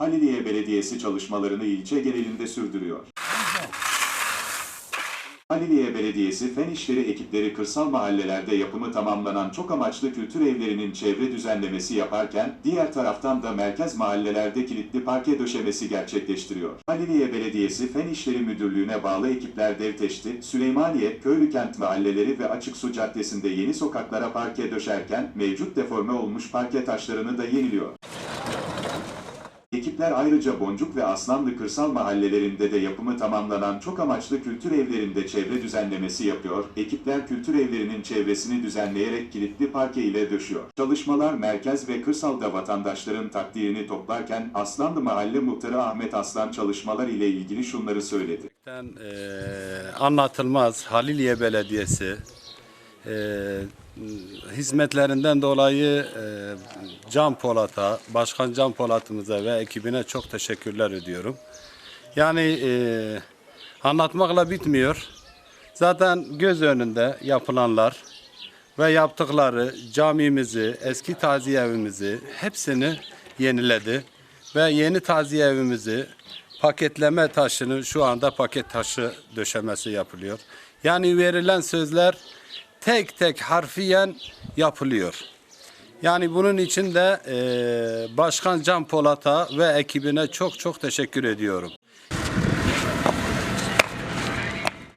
Haliliye Belediyesi çalışmalarını ilçe genelinde sürdürüyor. Haliliye Belediyesi Fen İşleri ekipleri kırsal mahallelerde yapımı tamamlanan çok amaçlı kültür evlerinin çevre düzenlemesi yaparken, diğer taraftan da merkez mahallelerde kilitli parke döşemesi gerçekleştiriyor. Haliliye Belediyesi Fen İşleri Müdürlüğü'ne bağlı ekipler Devteşti, Süleymaniye, Köylükent mahalleleri ve Açık Su Caddesi'nde yeni sokaklara parke döşerken, mevcut deforme olmuş parke taşlarını da yeniliyor. Ekipler ayrıca Boncuk ve Aslanlı kırsal mahallelerinde de yapımı tamamlanan çok amaçlı kültür evlerinde çevre düzenlemesi yapıyor. Ekipler kültür evlerinin çevresini düzenleyerek kilitli parke ile döşüyor. Çalışmalar merkez ve kırsalda vatandaşların takdirini toplarken Aslanlı Mahalle Muhtarı Ahmet Aslan çalışmalar ile ilgili şunları söyledi. Eee, anlatılmaz Haliliye Belediyesi eee, hizmetlerinden dolayı eee, Can Polat'a, Başkan Can Polat'ımıza ve ekibine çok teşekkürler ediyorum. Yani eee, anlatmakla bitmiyor. Zaten göz önünde yapılanlar ve yaptıkları camimizi, eski taziye evimizi hepsini yeniledi. Ve yeni taziye evimizi paketleme taşını şu anda paket taşı döşemesi yapılıyor. Yani verilen sözler tek tek harfiyen yapılıyor. Yani bunun için de eee, Başkan Can Polat'a ve ekibine çok çok teşekkür ediyorum.